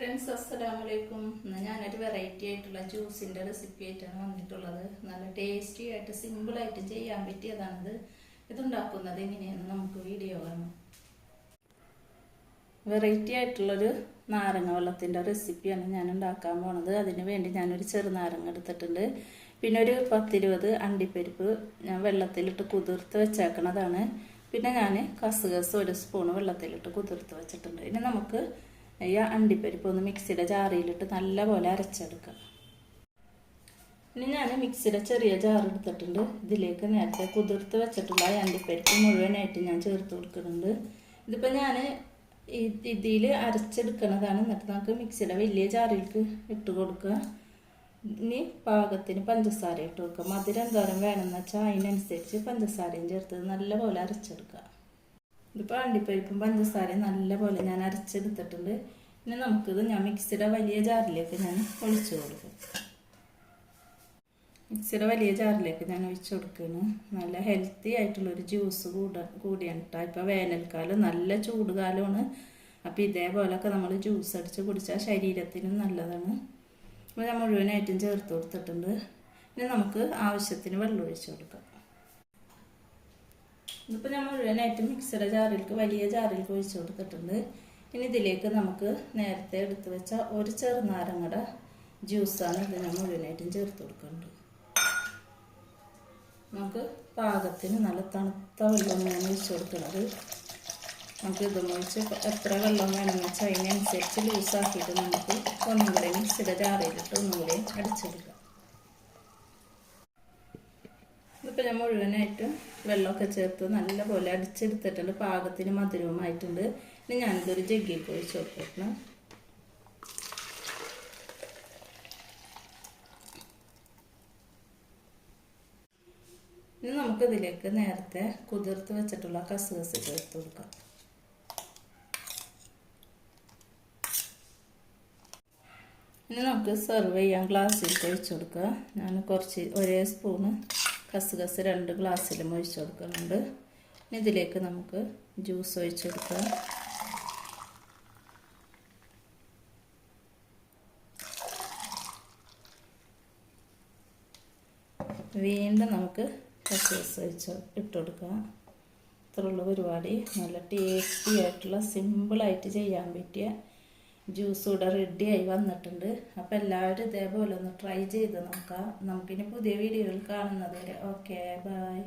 Friends അസ്സലാമലൈക്കും എന്നാൽ ഞാനൊരു വെറൈറ്റി ആയിട്ടുള്ള ജ്യൂസിന്റെ റെസിപ്പി ആയിട്ടാണ് വന്നിട്ടുള്ളത്. നല്ല ടേസ്റ്റി ആയിട്ട് സിമ്പിളായിട്ട് ചെയ്യാൻ പറ്റിയതാണിത്. ഇതുണ്ടാക്കുന്നത് എങ്ങനെയാണെന്ന് നമുക്ക് വീഡിയോ കാണാം. വെറൈറ്റി ആയിട്ടുള്ളൊരു നാരങ്ങ വെള്ളത്തിന്റെ റെസിപ്പിയാണ് ഞാൻ ഉണ്ടാക്കാൻ പോണത്. അതിന് വേണ്ടി ഞാനൊരു ചെറുനാരങ്ങ എടുത്തിട്ടുണ്ട്. പിന്നെ ഒരു പത്തിരുപത് അണ്ടിപ്പരിപ്പ് ഞാൻ വെള്ളത്തിലിട്ട് കുതിർത്ത് വെച്ചേക്കണതാണ്. പിന്നെ ഞാൻ കസുകസ് ഒരു സ്പൂണ് വെള്ളത്തിലിട്ട് കുതിർത്ത് വെച്ചിട്ടുണ്ട്. ഇനി നമുക്ക് ഈ അണ്ടിപ്പരിപ്പ് ഒന്ന് മിക്സിയുടെ ജാറിയിലിട്ട് നല്ലപോലെ അരച്ചെടുക്കുക. ഇനി ഞാൻ മിക്സിയുടെ ചെറിയ ജാർ എടുത്തിട്ടുണ്ട്. ഇതിലേക്ക് നേരത്തെ കുതിർത്ത് വെച്ചിട്ടുള്ള ഈ അണ്ടിപ്പരിപ്പ് മുഴുവനായിട്ട് ഞാൻ ചേർത്ത് കൊടുക്കുന്നുണ്ട്. ഇതിപ്പോൾ ഞാൻ ഇതിൽ അരച്ചെടുക്കുന്നതാണ് എന്നിട്ട് നമുക്ക് മിക്സിയുടെ വലിയ ജാറിലേക്ക് ഇട്ട് കൊടുക്കുക. ഇനി പാകത്തിന് പഞ്ചസാര ഇട്ട് കൊടുക്കുക. മധുരം എന്തോരം വേണമെന്ന് വെച്ചാൽ അതിനനുസരിച്ച് പഞ്ചസാരയും ചേർത്ത് നല്ലപോലെ അരച്ചെടുക്കുക. ഇതിപ്പോൾ അണ്ടിപ്പരിപ്പും പഞ്ചസാരയും നല്ലപോലെ ഞാൻ അരച്ചെടുത്തിട്ടുണ്ട്. പിന്നെ നമുക്കിത് ഞാൻ മിക്സിയുടെ വലിയ ജാറിലേക്ക് ഞാൻ ഒഴിച്ചു കൊടുക്കും. മിക്സിയുടെ വലിയ ജാറിലേക്ക് ഞാൻ ഒഴിച്ചു കൊടുക്കുന്നു നല്ല ഹെൽത്തി ആയിട്ടുള്ളൊരു ജ്യൂസ് കൂട കൂടിയാണ് കേട്ടോ ഇപ്പോൾ വേനൽക്കാലം നല്ല ചൂട് കാലമാണ്. അപ്പോൾ ഇതേപോലൊക്കെ നമ്മൾ ജ്യൂസ് അടിച്ച് കുടിച്ചാൽ ശരീരത്തിനും നല്ലതാണ്. അപ്പോൾ ഞാൻ മുഴുവനായിട്ടും ചേർത്ത് കൊടുത്തിട്ടുണ്ട്. ഇനി നമുക്ക് ആവശ്യത്തിന് വെള്ളം ഒഴിച്ചു കൊടുക്കാം. ഇതിപ്പോൾ നമ്മൾ മുഴുവനായിട്ട് മിക്സിയുടെ ജാറിലേക്ക് വലിയ ജാറിലേക്ക് ഒഴിച്ചു കൊടുത്തിട്ടുണ്ട്. ഇനി ഇതിലേക്ക് നമുക്ക് നേരത്തെ എടുത്ത് വെച്ച ഒരു ചെറുനാരങ്ങയുടെ ജ്യൂസാണ് ഇത് ഞാൻ മുഴുവനായിട്ടും ചേർത്ത് കൊടുക്കുന്നുണ്ട്. നമുക്ക് പാകത്തിന് നല്ല തണുത്ത വെള്ളം വേണം ഒഴിച്ചു കൊടുക്കുന്നത്. നമുക്ക് ഇതും ഒഴിച്ച് എത്ര വെള്ളം വേണമെന്ന് വെച്ചാൽ അതിനനുസരിച്ച് ലൂസാക്കിയിട്ട് നമുക്ക് ഒന്നും കൂടെ മിക്സിയുടെ ജാറിയിലിട്ട് ഒന്നും അടിച്ചെടുക്കാം. ഇതിപ്പോൾ ഞാൻ മുഴുവനായിട്ട് വെള്ളമൊക്കെ ചേർത്ത് നല്ലപോലെ അടിച്ചെടുത്തിട്ടുണ്ട്. പാകത്തിന് മധുരവുമായിട്ടുണ്ട്. ഇനി ഞാനിതൊരു ജഗ്ഗിൽ പോയി കൊടുക്കണം ഇനി നമുക്കിതിലേക്ക് നേരത്തെ കുതിർത്ത് വെച്ചിട്ടുള്ള കസുകസ് ചേർത്ത് കൊടുക്കാം. ഇനി നമുക്ക് സെർവ് ചെയ്യാൻ ഗ്ലാസ്സിൽ ഒഴിച്ചു കൊടുക്കുക. ഞാൻ കുറച്ച് ഒരേ സ്പൂണ് കസുകസ് രണ്ട് ഗ്ലാസ്സിലും ഒഴിച്ചു കൊടുക്കുന്നുണ്ട്. ഇനി ഇതിലേക്ക് നമുക്ക് ജ്യൂസ് ഒഴിച്ചു കൊടുക്കാം വീണ്ടും നമുക്ക് കസുകസ് ഒഴിച്ച് ഇട്ട് കൊടുക്കാം. ഇത്രയുള്ള പരിപാടി. നല്ല ടേസ്റ്റി ആയിട്ടുള്ള സിമ്പിളായിട്ട് ചെയ്യാൻ പറ്റിയ ജ്യൂസ് ഇവിടെ റെഡിയായി വന്നിട്ടുണ്ട്. അപ്പോൾ എല്ലാവരും ഇതേപോലെ ഒന്ന് ട്രൈ ചെയ്ത് നോക്കാം. നമുക്കിനി പുതിയ വീഡിയോയിൽ കാണുന്നത് വരെ ഓക്കെ ബൈ